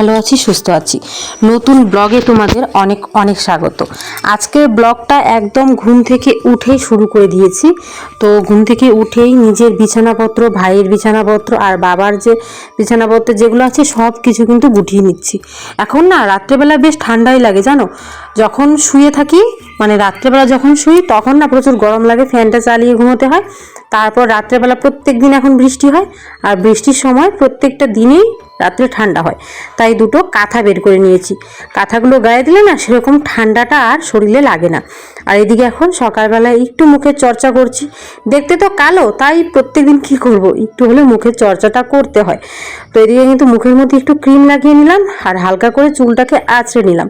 ভালো আছি, সুস্থ আছি। নতুন ব্লগে তোমাদের অনেক অনেক স্বাগত। আজকের ব্লগটা একদম ঘুম থেকে উঠেই শুরু করে দিয়েছি। তো ঘুম থেকে উঠেই নিজের বিছানাপত্র, ভাইয়ের বিছানাপত্র আর বাবার যে বিছানাপত্র যেগুলো আছে সব কিছু কিন্তু গুটিয়ে নিচ্ছি। এখন না, রাত্রেবেলা বেশ ঠান্ডাই লাগে, জানো? যখন শুয়ে থাকি মানে রাত্রেবেলা যখন শুই, তখন না প্রচুর গরম লাগে, ফ্যানটা চালিয়ে ঘুমোতে হয়। তারপর রাত্রেবেলা প্রত্যেক দিন এখন বৃষ্টি হয়, আর বৃষ্টির সময় প্রত্যেকটা দিনেই রাত্রে ঠান্ডা হয়। তাই দুটো কাঁথা বের করে নিয়েছি। কাঁথাগুলো গায়ে দিলে না সেরকম ঠান্ডাটা আর শরীরে লাগে না। আর এদিকে এখন সকালবেলায় একটু মুখের চর্চা করছি। দেখতে তো কালো, তাই প্রত্যেকদিন কি করব? একটু হলে মুখের চর্চাটা করতে হয়। তো এদিকে কিন্তু মুখের মধ্যে একটু ক্রিম লাগিয়ে নিলাম আর হালকা করে চুলটাকে আঁচড়ে নিলাম।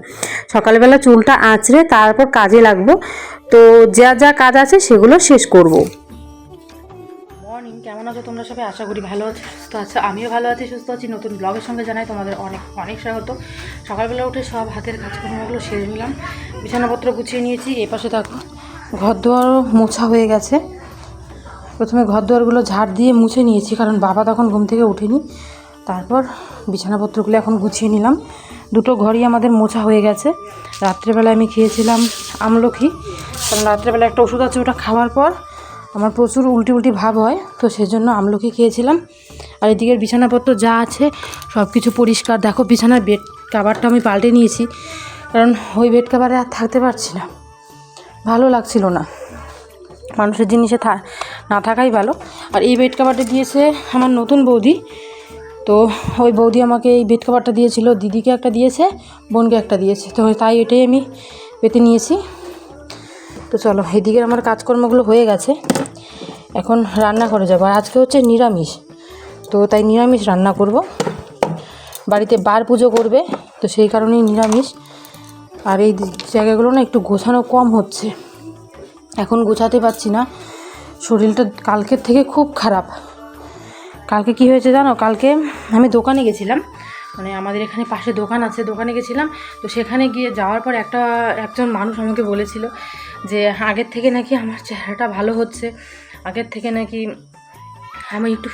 সকালবেলা চুলটা আঁচড়ে তারপর কাজে লাগবো। তো যা যা কাজ আছে সেগুলো শেষ করব। কেমন আছো তোমরা সবাই? আশা করি ভালো আছো, সুস্থ আছো। আমিও ভালো আছি, সুস্থ আছি। নতুন ব্লগের সঙ্গে জানাই তোমাদের অনেক অনেক স্বাগত। সকালবেলা উঠে সব হাতের কাজকর্মগুলো সেরে নিলাম। বিছানাপত্র গুছিয়ে নিয়েছি। এ পাশে দেখো ঘর দুয়ারও মোছা হয়ে গেছে। প্রথমে ঘর দুয়ারগুলো ঝাড় দিয়ে মুছে নিয়েছি, কারণ বাবা তখন ঘুম থেকে উঠেনি তারপর বিছানাপত্রগুলো এখন গুছিয়ে নিলাম। দুটো ঘরই আমাদের মোছা হয়ে গেছে। রাত্রেবেলায় আমি খেয়েছিলাম আমলখি। কারণ রাত্রেবেলা একটা ওষুধ আছে, ওটা খাওয়ার পর আমার প্রচুর উল্টি উল্টি ভাব হয়, তো সেজন্য আমলকি খেয়েছিলাম। আর এদিকের বিছানাপত্র যা আছে সব কিছু পরিষ্কার। দেখো বিছানার বেড কাভারটা আমি পাল্টে নিয়েছি, কারণ ওই বেড কাভারে আর থাকতে পারছি না। ভালো লাগছিল না। মানুষের জিনিসে থা- না থাকাই ভালো। আর এই বেড কাভারটা দিয়েছে আমার নতুন বৌদি। তো ওই বৌদি আমাকে এই বেড কাভারটা দিয়েছিল। দিদিকে একটা দিয়েছে, বোনকে একটা দিয়েছে। তো তাই এটাই আমি পেতে নিয়েছি। তো চলো এদিকে আমার কাজকর্মগুলো হয়ে গেছে। এখন রান্না করে যাব। আর আজকে হচ্ছে নিরামিষ। তো তাই নিরামিষ রান্না করব। বাড়িতে বার পুজো করবে, তো সেই কারণেই নিরামিষ। আর এই জায়গাগুলো না একটু গোছানো কম হচ্ছে। এখন গোছাতে পারছি না। শরীরটা কালকের থেকে খুব খারাপ। কালকে কি হয়েছে জানো? কালকে আমি দোকানে গেছিলাম। মানে আমাদের এখানে পাশে দোকান আছে, দোকানে গেছিলাম। তো সেখানে গিয়ে যাওয়ার পর একটা, একজন মানুষ আমাকে বলেছিল যে আগের থেকে নাকি আমার চেহারাটা ভালো হচ্ছে, আগের থেকে নাকি আমি একটু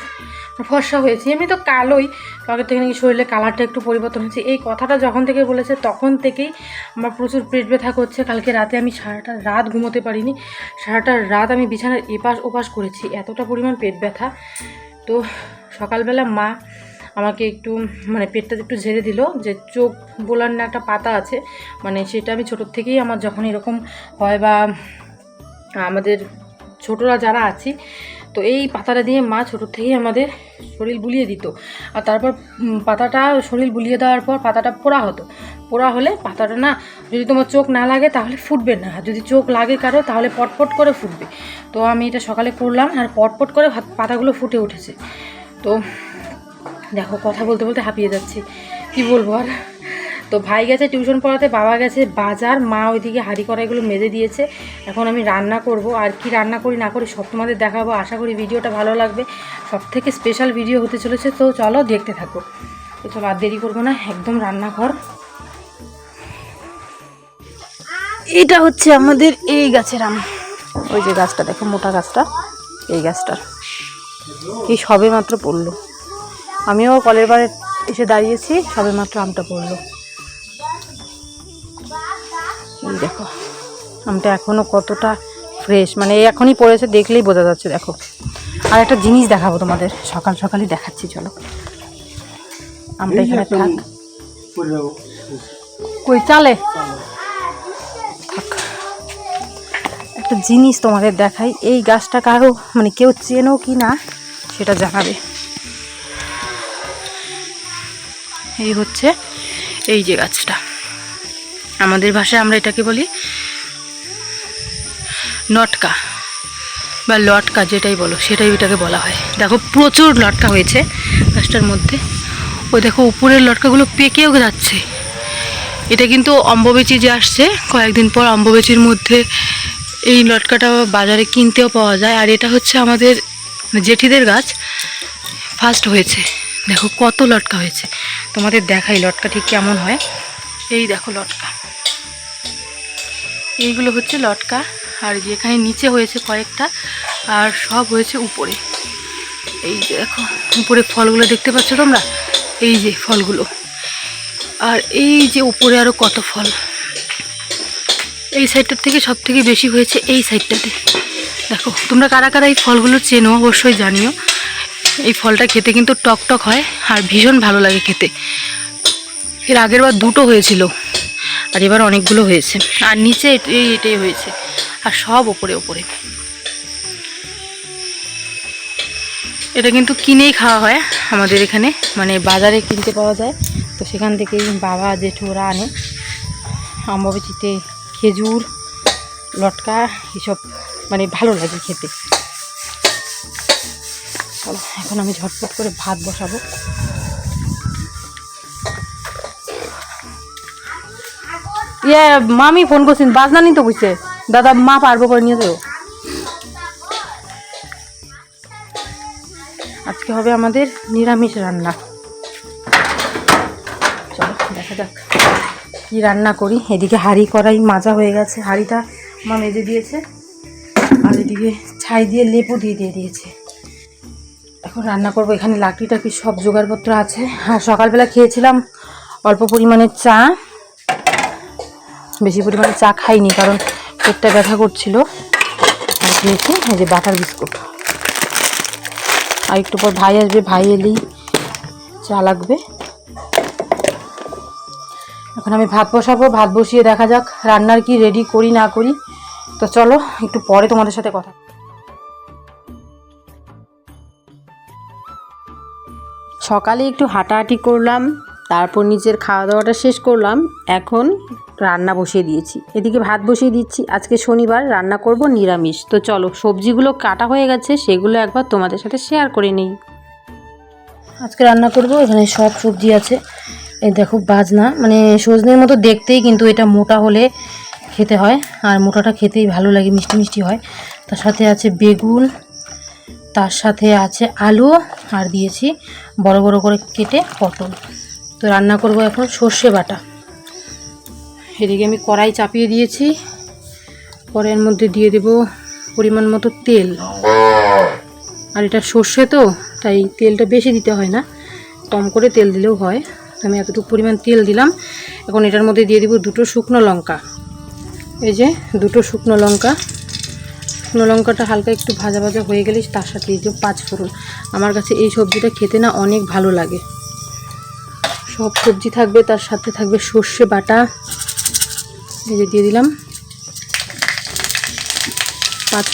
ফর্সা হয়েছি। আমি তো কালোই আগের থেকে নাকি শরীরে কালারটা একটু পরিবর্তন হয়েছে এই কথাটা যখন থেকে বলেছে, তখন থেকেই আমার প্রচুর পেট ব্যথা করছে। কালকে রাতে আমি সারাটা রাত ঘুমোতে পারিনি। সারাটা রাত আমি বিছানার এপাশ ওপাশ করেছি। এতটা পরিমাণ পেট ব্যথা। তো সকালবেলা মা আমাকে একটু মানে পেটটা একটু ঝেড়ে দিল যে চোখ বোলার না একটা পাতা আছে। মানে সেটা আমি ছোটোর থেকেই আমার যখন এরকম হয় বা আমাদের ছোটরা যারা আছি, তো এই পাতাটা দিয়ে মা ছোটোর থেকেই আমাদের শরীর বুলিয়ে দিত। আর তারপর পাতাটা শরীর বুলিয়ে দেওয়ার পর পাতাটা পোড়া হতো। পোড়া হলে পাতাটা না, যদি তোমার চোখ না লাগে তাহলে ফুটবে না। আর যদি চোখ লাগে কারও তাহলে পটপট করে ফুটবে। তো আমি এটা সকালে করলাম আর পটপট করে পাতাগুলো ফুটে উঠেছে। তো দেখো, কথা বলতে বলতে হাঁপিয়ে যাচ্ছি। কি বলব আর? তো ভাই গেছে টিউশন পড়াতে, বাবা গেছে বাজার, মা ওইদিকে হাঁড়ি কড়াইগুলো মেজে দিয়েছে। এখন আমি রান্না করব। আর কি রান্না করি না করি সব তোমাদের দেখাবো। আশা করি ভিডিওটা ভালো লাগবে। সব থেকে স্পেশাল ভিডিও হতে চলেছে। তো চলো দেখতে থাকো। তো চলো আর দেরি করব না, একদম রান্নাঘর। এটা হচ্ছে আমাদের এই গাছের আম। ওই যে গাছটা, দেখো মোটা গাছটা। এই গাছটার। এই সবে মাত্র পড়ল। আমিও কলের বারে এসে দাঁড়িয়েছি সবে মাত্র আমটা পড়ল। এই দেখো আমটা এখনও কতটা ফ্রেশ মানে এখনই পড়েছে দেখলেই বোঝা যাচ্ছে দেখো। আর একটা জিনিস দেখাবো তোমাদের সকাল সকালই দেখাচ্ছি চলো। আমটা এখানে থাক। কই চালে? একটা জিনিস তোমাদের দেখাই এই গাছটা কারও মানে কেউ চেনো কি না সেটা জানাবে। এই হচ্ছে এই যে গাছটা। আমাদের ভাষায় আমরা এটাকে বলি নটকা বা লটকা যেটাই বলো, সেটাই ওইটাকে বলা হয়। দেখো, প্রচুর লটকা হয়েছে গাছটার মধ্যে। ওই দেখো, উপরের লটকাগুলো পেকেও যাচ্ছে। এটা কিন্তু অম্ববেচি যে আসছে, কয়েকদিন পর অম্ববেচির মধ্যে এই লটকাটা বাজারে কিনতেও পাওয়া যায়। আর এটা হচ্ছে আমাদের জেঠিদের গাছ ফার্স্ট হয়েছে। দেখো কত লটকা হয়েছে। তোমাদের দেখাই লটকা ঠিক কেমন হয়। এই দেখো লটকা। এইগুলো হচ্ছে লটকা। আর যেখানে নিচে হয়েছে কয়েকটা, আর সব হয়েছে উপরে। এই যে দেখো, উপরে ফলগুলো দেখতে পাচ্ছ তোমরা? এই যে ফলগুলো। আর এই যে উপরে আরও কত ফল। এই সাইডটার থেকে সব থেকে বেশি হয়েছে এই সাইডটাতে। দেখো, তোমরা কারা কারা এই ফলগুলো চেনো অবশ্যই জানিও। এই ফলটা খেতে কিন্তু টক টক হয় আর ভীষণ ভালো লাগে খেতে। এর আগের বার দুটো হয়েছিল আর এবার অনেকগুলো হয়েছে। আর নিচে এই এটাই হয়েছে। আর সব ওপরে ওপরে। এটা কিন্তু কিনেই খাওয়া হয় আমাদের এখানে। মানে বাজারে কিনতে পাওয়া যায়। তো সেখান থেকে বাবা জেঠু ওরা আনে আম্বাবচিতে খেজুর, লটকা, এসব মানে ভালো লাগে খেতে। চলো, এখন আমি ঝটপট করে ভাত বসাবো। ইয়ে মামি ফোন করছেন বাজনা নি তো বুঝছে দাদা, মা পারব করে নিয়ে যাও আজকে হবে আমাদের নিরামিষ রান্না। চলো, দেখা যাক কি রান্না করি। এদিকে হাঁড়ি করাই মাজা হয়ে গেছে। হাঁড়িটা মা মেজে দিয়েছে। আর এদিকে ছাই দিয়ে লেপও দিয়ে দিয়ে দিয়েছে। এখন রান্না করব। এখানে লাকড়ি টাকড়ি সব জোগাড়পত্র আছে? আর সকালবেলা খেয়েছিলাম অল্প পরিমাণে চা। বেশি পরিমাণে চা খাইনি কারণ পেটটা ব্যথা করছিল। আর খেয়েছি, এই যে বাটার বিস্কুট। আর একটু পর ভাই আসবে, ভাই এলেই চা লাগবে। এখন আমি ভাত বসাবো, ভাত বসিয়ে দেখা যাক রান্নার কি রেডি করি, না করি। তো চলো, একটু পরে তোমাদের সাথে কথা সকালে একটু হাঁটাহাঁটি করলাম, তারপর নিজের খাওয়া দাওয়াটা শেষ করলাম, এখন রান্না বসিয়ে দিয়েছি। এদিকে ভাত বসিয়ে দিচ্ছি, আজকে শনিবার রান্না করব নিরামিষ। তো চলো, সবজিগুলো কাটা হয়ে গেছে, সেগুলো একবার তোমাদের সাথে শেয়ার করে নিই। আজকে রান্না করব, এখানে সব সবজি আছে। এই দেখো বাজনা মানে সজনের মতো দেখতেই কিন্তু এটা মোটা হলে খেতে হয়, আর মোটাটা খেতেই ভালো লাগে, মিষ্টি মিষ্টি হয়। তার সাথে আছে বেগুন তার সাথে আছে আলু আর দিয়েছি বড় বড় করে কেটে পটল। তো রান্না করব এখন সর্ষে বাটা। এদিকে আমি কড়াই চাপিয়ে দিয়েছি। কড়াইয়ের মধ্যে দিয়ে দেব পরিমাণ মতো তেল। আর এটা সর্ষে তো, তাই তেলটা বেশি দিতে হয় না। কম করে তেল দিলেও হয়। আমি এতটুকু পরিমাণ তেল দিলাম। এখন এটার মধ্যে দিয়ে দিব দুটো শুকনো লঙ্কা। এই যে দুটো শুকনো লঙ্কা। শুকনো লঙ্কাটা হালকা একটু ভাজা ভাজা হয়ে গেলে তার সাথে এই যে পাঁচফোড়ন আমার কাছে এই সবজিটা খেতে না অনেক ভালো লাগে। সব সবজি থাকবে, তার সাথে থাকবে সর্ষে বাটা। এই যে দিয়ে দিলাম। পাঁচ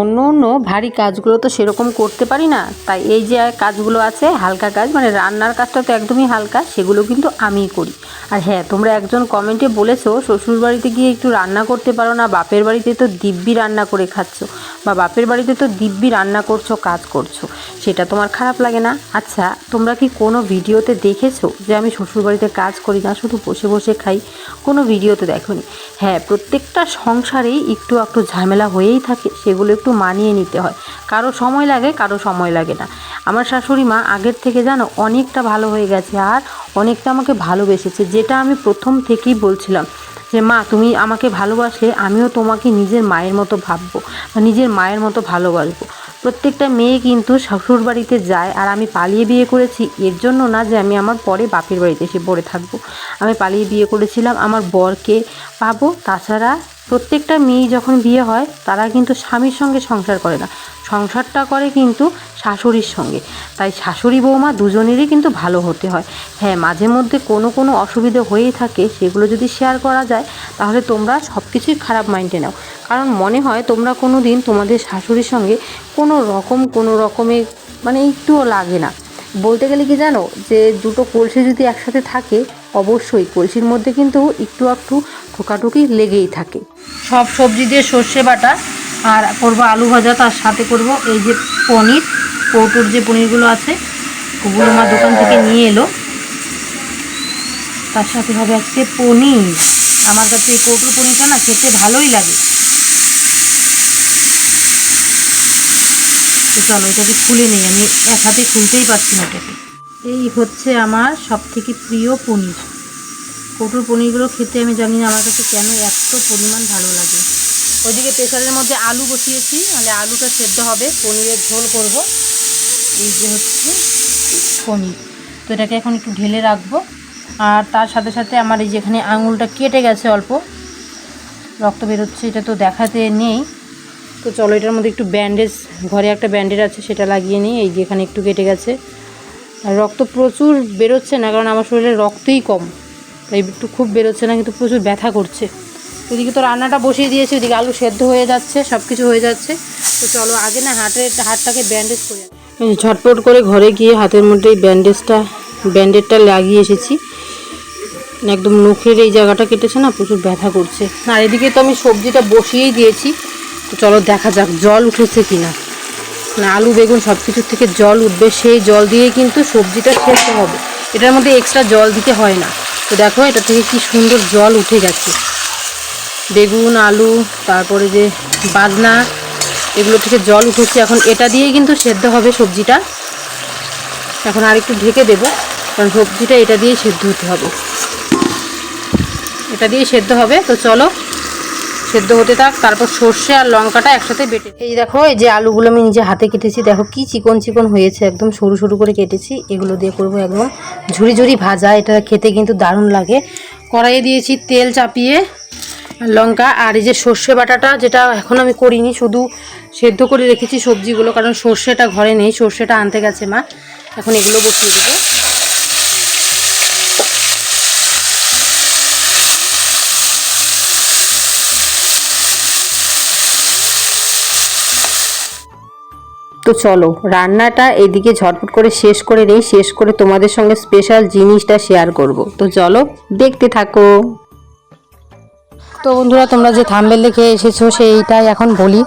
অন্য অন্য ভারী কাজগুলো তো সেরকম করতে পারি না। তাই এই যে কাজগুলো আছে, হালকা কাজ মানে রান্নার কাজটা তো একদমই হালকা, সেগুলো কিন্তু আমিই করি। আর হ্যাঁ তোমরা একজন কমেন্টে বলেছ, শ্বশুর বাড়িতে গিয়ে একটু রান্না করতে পারো না, বাপের বাড়িতে তো দিব্যি রান্না করে খাচ্ছ, বা বাপের বাড়িতে তো দিব্যি রান্না করছ, কাজ করছ, সেটা তোমার খারাপ লাগে না। আচ্ছা তোমরা কি কোনো ভিডিওতে দেখেছ যে আমি শ্বশুর বাড়িতে কাজ করি না, শুধু বসে বসে খাই? কোনো ভিডিওতে দেখোনি। হ্যাঁ প্রত্যেকটা সংসারেই একটু একটু ঝামেলা হয়েই থাকে, সেগুলো একটু মানিয়ে নিতে হয়। কারও সময় লাগে, কারও সময় লাগে না। আমার শাশুড়ি মা আগের থেকে জানো অনেকটা ভালো হয়ে গেছে আর অনেকটা আমাকে ভালোবেসেছে, যেটা আমি প্রথম থেকেই বলছিলাম যে, মা, তুমি আমাকে ভালোবাসলে আমিও তোমাকে নিজের মায়ের মতো ভাববো বা নিজের মায়ের মতো ভালোবাসবো। প্রত্যেকটা মেয়ে কিন্তু শ্বশুর বাড়িতে যায় আর আমি পালিয়ে বিয়ে করেছি, এর জন্য না যে আমি আমার পরে বাপের বাড়িতে এসে পড়ে থাকব। আমি পালিয়ে বিয়ে করেছিলাম, আমার বরকে পাবো, তাছাড়া প্রত্যেকটা মেয়ে যখন বিয়ে হয়, তারা কিন্তু স্বামীর সঙ্গে সংসার করে না। সংসারটা করে কিন্তু শাশুড়ির সঙ্গে। তাই শাশুড়ি বৌমা দুজনেরই কিন্তু ভালো হতে হয়। হ্যাঁ মাঝে মধ্যে কোনো কোনো অসুবিধে হয়েই থাকে, সেগুলো যদি শেয়ার করা যায়, তাহলে তোমরা সব কিছুই খারাপ মাইন্ডে নাও। কারণ মনে হয় তোমরা কোনো দিন তোমাদের শাশুড়ির সঙ্গে কোনো রকম, কোনো রকমের মানে একটুও লাগে না। বলতে গেলে কি জানো? যে দুটো কলসি যদি একসাথে থাকে অবশ্যই কলসির মধ্যে কিন্তু একটু একটু ঠোকাঠুকি লেগেই থাকে। সব সবজি দিয়ে সর্ষে বাটা আর করব আলু ভাজা, তার সাথে করব এই যে পনির, কৌটোর যে পনিরগুলো আছে, ওগুলো আমার দোকান থেকে নিয়ে এলো। তার সাথে হবে আজকে পনির। আমার কাছে এই কৌটোর পনিরটা না খেতে ভালোই লাগে। তো চলো এটাকে খুলে নেই, আমি এক খুলতেই পারছি না এটাকে। এই হচ্ছে আমার সব থেকে প্রিয় পনির। কটুর পনিরগুলো খেতে আমি জানি না, আমার কাছে কেন এত পরিমাণ ভালো লাগে। ওইদিকে প্রেশারের মধ্যে আলু বসিয়েছি মানে আলুটা সেদ্ধ হবে, পনিরের ঝোল করব। এই যে হচ্ছে পনির। তো এটাকে এখন একটু ঢেলে রাখব। আর তার সাথে সাথে আমার এই যেখানে আঙুলটা কেটে গেছে অল্প, রক্ত বেরোচ্ছে, এটা তো দেখাতে নেই। তো চলো এটার মধ্যে একটু ব্যান্ডেজ ঘরে একটা ব্যান্ডেজ আছে, সেটা লাগিয়ে নিই। এই যেখানে একটু কেটে গেছে। রক্ত প্রচুর বেরোচ্ছে না, কারণ আমার শরীরে রক্তই কম। তাই একটু খুব বেরোচ্ছে না, কিন্তু প্রচুর ব্যথা করছে। ওদিকে তো রান্নাটা বসিয়ে দিয়েছি, ওদিকে আলু সেদ্ধ হয়ে যাচ্ছে সব কিছু হয়ে যাচ্ছে। তো চলো আগে না হাটের হাতটাকে ব্যান্ডেজ করে ঝটপট করে ঘরে গিয়ে হাতের মধ্যে এই ব্যান্ডেজটা ব্যান্ডেজটা লাগিয়ে এসেছি। একদম নখের এই জায়গাটা কেটেছে না, প্রচুর ব্যথা করছে। আর এদিকে তো আমি সবজিটা বসিয়েই দিয়েছি। তো চলো দেখা যাক, জল উঠেছে কিনা। আলু, বেগুন সব কিছুর থেকে জল উঠবে, সেই জল দিয়েই কিন্তু সবজিটা সেদ্ধ হবে। এটার মধ্যে এক্সট্রা জল দিতে হয় না। তো দেখো, এটা থেকে কি সুন্দর জল উঠে গেছে। বেগুন, আলু, তারপরে যে বাজনা, এগুলো থেকে জল উঠেছে। এখন এটা দিয়েই কিন্তু সেদ্ধ হবে সবজিটা। এখন আর একটু ঢেকে দেবো, কারণ সবজিটা এটা দিয়েই সেদ্ধ হতে হবে। এটা দিয়ে সেদ্ধ হবে, তো চলো সেদ্ধ হতে থাক, তারপর সর্ষে আর লঙ্কাটা একসাথে বেটে এই দেখো, এই যে আলুগুলো আমি নিজে হাতে কেটেছি, দেখো কি চিকন চিকন হয়েছে, একদম সরু সরু করে কেটেছি। এগুলো দিয়ে করব একদম ঝুরি ঝুরি ভাজা, এটা খেতে কিন্তু দারুণ লাগে। কড়াইয়ে দিয়েছি তেল চাপিয়ে লঙ্কা, আর এই যে সর্ষে বাটাটা, যেটা এখন আমি করিনি, শুধু সেদ্ধ করে রেখেছি সবজিগুলো, কারণ সর্ষেটা ঘরে নেই, সর্ষেটা আনতে গেছে মা। এখন এগুলো বসিয়ে দেবো। তো চলো, রান্নাটা এদিকে ঝটপট করে শেষ করে নেই। শেষ করে তোমাদের সঙ্গে স্পেশাল জিনিসটা শেয়ার করব। তো চলো, দেখতে থাকো। তো বন্ধুরা, তোমরা যে থাম্বেল দেখে এসেছ, সেইটাই এখন বলি।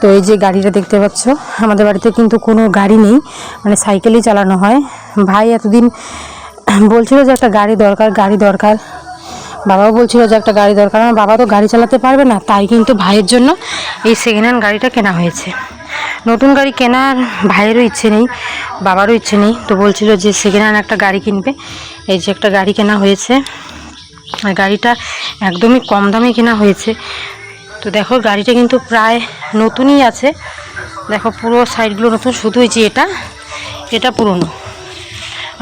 তো এই যে গাড়িটা দেখতে পাচ্ছ, আমাদের বাড়িতে কিন্তু কোনো গাড়ি নেই মানে সাইকেলই চালানো হয়। ভাই এতদিন বলছিল যে একটা গাড়ি দরকার গাড়ি দরকার। বাবাও বলছিল যে একটা গাড়ি দরকার। আমার বাবা তো গাড়ি চালাতে পারবে না, তাই কিন্তু ভাইয়ের জন্য এই সেকেন্ড হ্যান্ড গাড়িটা কেনা হয়েছে। নতুন গাড়ি কেনার ভাইয়েরও ইচ্ছে নেই, বাবারও ইচ্ছে নেই। তো বলছিল যে সেকেন্ড হ্যান্ড একটা গাড়ি কিনবে। এই যে একটা গাড়ি কেনা হয়েছে। আর গাড়িটা একদমই কম দামে কেনা হয়েছে। তো দেখো, গাড়িটা কিন্তু প্রায় নতুনই আছে। দেখো, পুরো সাইডগুলো নতুন, শুধু যে এটা এটা পুরনো।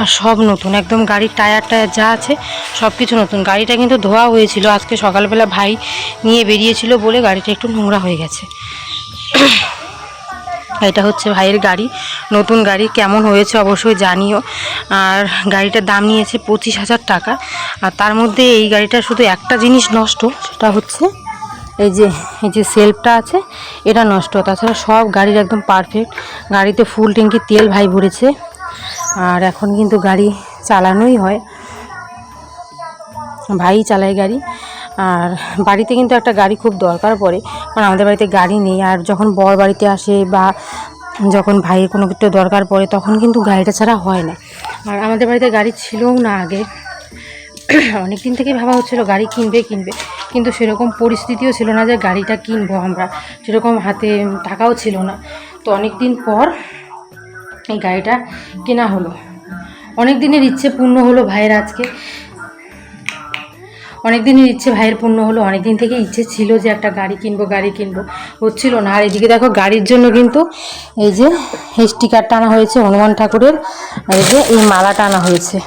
আর সব নতুন, একদম গাড়ির টায়ার টায়ার যা আছে, সব কিছু নতুন। গাড়িটা কিন্তু ধোয়া হয়েছিল। আজকে সকালবেলা ভাই নিয়ে বেরিয়েছিল বলে গাড়িটা একটু নোংরা হয়ে গেছে। এটা হচ্ছে ভাইয়ের গাড়ি। নতুন গাড়ি, কেমন হয়েছে অবশ্যই জানিও। আর গাড়িটার দাম নিয়েছে পঁচিশ হাজার টাকা। আর তার মধ্যে এই গাড়িটা শুধু একটা জিনিস নষ্ট, সেটা হচ্ছে এই যে এই যে সেলফটা আছে, এটা নষ্ট। তাছাড়া সব গাড়ির একদম পারফেক্ট গাড়িতে ফুল ট্যাঙ্কি তেল ভাই ভরেছে। আর এখন কিন্তু গাড়ি চালানোই হয়। ভাই চালায় গাড়ি। আর বাড়িতে কিন্তু একটা গাড়ি খুব দরকার পড়ে, কারণ আমাদের বাড়িতে গাড়ি নেই। আর যখন বর বাড়িতে আসে বা যখন ভাইয়ের কোনো কিছু দরকার পড়ে, তখন কিন্তু গাড়িটা ছাড়া হয় না। আর আমাদের বাড়িতে গাড়ি ছিলও না আগে। অনেক দিন থেকেই ভাবা হচ্ছিল গাড়ি কিনবে কিনবে। কিন্তু সেরকম পরিস্থিতিও ছিল না যে গাড়িটা কিনবো আমরা। সেরকম হাতে টাকাও ছিল না। তো অনেক দিন পর এই গাড়িটা কেনা হলো। অনেক দিনের ইচ্ছে পূর্ণ হলো ভাইয়ের আজকে। অনেক দিনের ইচ্ছে, ভাইয়ের পূর্ণ হলো অনেক দিন থেকে ইচ্ছে ছিল যে একটা গাড়ি কিনবো গাড়ি কিনবো। হচ্ছিল না। আর এদিকে দেখো, গাড়ির জন্য কিন্তু এই যে স্টিকার টানা হয়েছে, হনুমান ঠাকুরের। এই যে এই মালা টানা হয়েছে।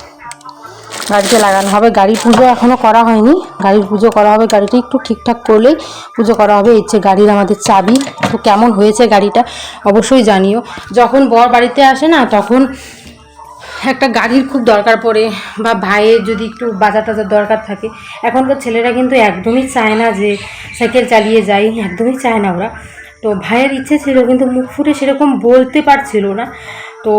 গাড়িতে লাগানো হবে। গাড়ির পুজো এখনও করা হয়নি। গাড়ির পুজো করা হবে, গাড়িটি একটু ঠিকঠাক করলেই পুজো করা হবে। ইচ্ছে গাড়ির আমাদের চাবি। তো কেমন হয়েছে গাড়িটা, অবশ্যই জানিও। যখন বর বাড়িতে আসে না, তখন একটা গাড়ির খুব দরকার পড়ে বা ভাইয়ের যদি একটু বাজার টাজার দরকার থাকে। এখনকার ছেলেরা কিন্তু একদমই চায় না যে সাইকেল চালিয়ে যাই, একদমই চায় না ওরা। তো ভাইয়ের ইচ্ছে ছিল কিন্তু মুখ ফুটে সেরকম বলতে পারছিল না। তো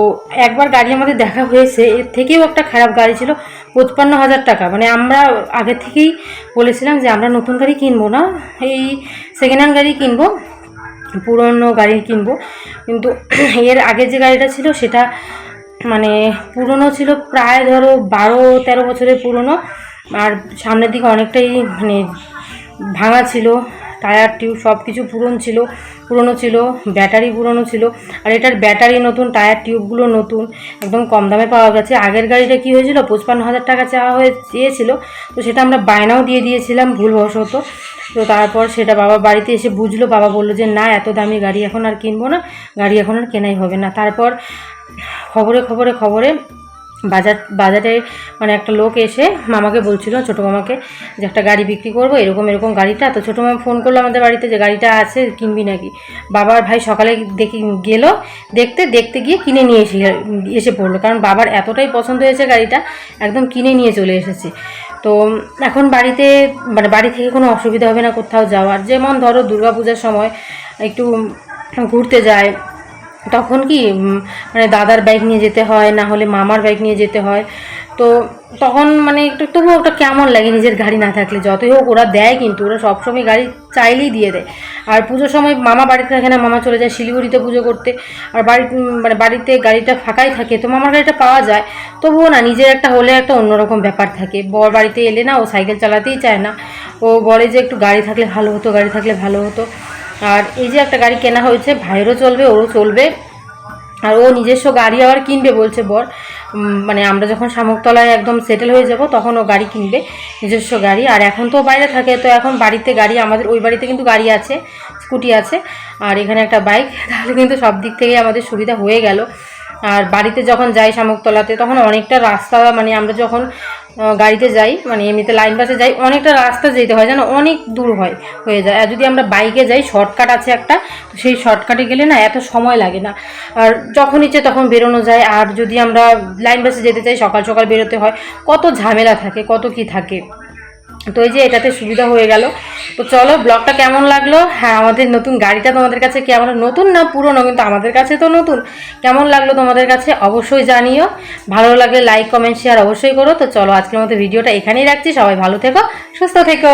একবার গাড়ি আমাদের দেখা হয়েছে, এর থেকেও একটা খারাপ গাড়ি ছিল পঁচপান্ন হাজার টাকা। মানে আমরা আগে থেকেই বলেছিলাম যে আমরা নতুন গাড়ি কিনবো না, এই সেকেন্ড হ্যান্ড গাড়ি কিনবো, পুরনো গাড়ি কিনবো। কিন্তু এর আগে যে গাড়িটা ছিল সেটা মানে পুরনো ছিল প্রায় ধরো বারো, তেরো বছরের পুরনো। আর সামনের দিকে অনেকটাই মানে ভাঙা ছিল, টায়ার টিউব সব কিছু পুরনো ছিল পুরনো ছিল, ব্যাটারি পুরনো ছিল। আর এটার ব্যাটারি নতুন, টায়ার টিউবগুলো নতুন, একদম কম দামে পাওয়া গেছে। আগের গাড়িটা কি হয়েছিল? পঁচপান্ন হাজার টাকা চাওয়া হয়ে চেয়েছিল। তো সেটা আমরা বায়নাও দিয়ে দিয়েছিলাম ভুলবশত। তো তারপর সেটা বাবা বাড়িতে এসে বুঝলো, বাবা বলল যে, না, এত দামি গাড়ি এখন আর কিনবো না, গাড়ি এখন আর কেনাই হবে না। তারপর খবরে খবরে খবরে বাজার, বাজারে মানে একটা লোক এসে মামাকে বলছিল, ছোটো মামাকে, যে একটা গাড়ি বিক্রি করব, এরকম এরকম গাড়িটা। তো ছোটো মামা ফোন করল আমাদের বাড়িতে যে গাড়িটা আছে, কিনবি নাকি? বাবার ভাই সকালে দেখি গেলো, দেখতে দেখতে গিয়ে কিনে নিয়ে এসে এসে পড়ল। কারণ বাবার এতটাই পছন্দ হয়েছে গাড়িটা, একদম কিনে নিয়ে চলে এসেছে। তো এখন বাড়িতে মানে বাড়ি থেকে কোনো অসুবিধা হবে না কোথাও যাওয়ার। যেমন ধরো দুর্গাপূজার সময় একটু ঘুরতে যায় তখন কি মানে দাদার বাইক নিয়ে যেতে হয়, না হলে মামার বাইক নিয়ে যেতে হয়? তো তখন মানে একটু তবুও ওটা কেমন লাগে নিজের গাড়ি না থাকলে? যতই হোক ওরা দেয় কিন্তু, ওরা সবসময় গাড়ি চাইলেই দিয়ে দেয়। আর পুজোর সময় মামা বাড়িতে থাকে না, মামা চলে যায় শিলিগুড়িতে পুজো করতে। আর বাড়ি মানে বাড়িতে গাড়িটা ফাঁকাই থাকে, তো মামার গাড়িটা পাওয়া যায়। তবুও না, নিজের একটা হলে একটা অন্যরকম ব্যাপার থাকে। বর বাড়িতে এলে না, ও সাইকেল চালাতেই চায় না। ও বলে যে একটু গাড়ি থাকলে ভালো হতো, গাড়ি থাকলে ভালো হতো। আর এই যে একটা গাড়ি কেনা হয়েছে, ভাইয়েরও চলবে, ওরও চলবে। আর ও নিজস্ব গাড়ি আবার কিনবে বলছে বর। মানে আমরা যখন শামুকতলায় একদম সেটেল হয়ে যাব, তখন ও গাড়ি কিনবে, নিজস্ব গাড়ি। আর এখন তো বাইরে থাকে, তো এখন বাড়িতে গাড়ি আমাদের, ওই বাড়িতে কিন্তু গাড়ি আছে, স্কুটি আছে। আর এখানে একটা বাইক, তাহলে কিন্তু সব দিক থেকেই আমাদের সুবিধা হয়ে গেল। আর বাড়িতে যখন যাই শামুকতলাতে, তখন অনেকটা রাস্তা মানে আমরা যখন গাড়িতে যাই মানে এমনিতে লাইন বাসে যাই, অনেকটা রাস্তা যেতে হয় জানো অনেক দূর হয়, হয়ে যায়। আর যদি আমরা বাইকে যাই, শর্টকাট আছে একটা সেই শর্টকাটে গেলে না এত সময় লাগে না। আর যখন ইচ্ছে তখন বেরোনো যায়। আর যদি আমরা লাইন বাসে যেতে চাই, সকাল সকাল বেরোতে হয়, কত ঝামেলা থাকে, কত কি থাকে। তো এই যে এটাতে সুবিধা হয়ে গেল। তো চলো, ব্লগটা কেমন লাগল? হ্যাঁ আমাদের নতুন গাড়িটা তোমাদের কাছে কেমন নতুন না পুরনো? কিন্তু আমাদের কাছে তো নতুন। কেমন লাগল তোমাদের কাছে অবশ্যই জানিও। ভালো লাগলে লাইক কমেন্ট শেয়ার অবশ্যই করো। তো চলো, আজকের মতো ভিডিওটা এখানেই রাখছি। সবাই ভালো থেকো, সুস্থ থেকো।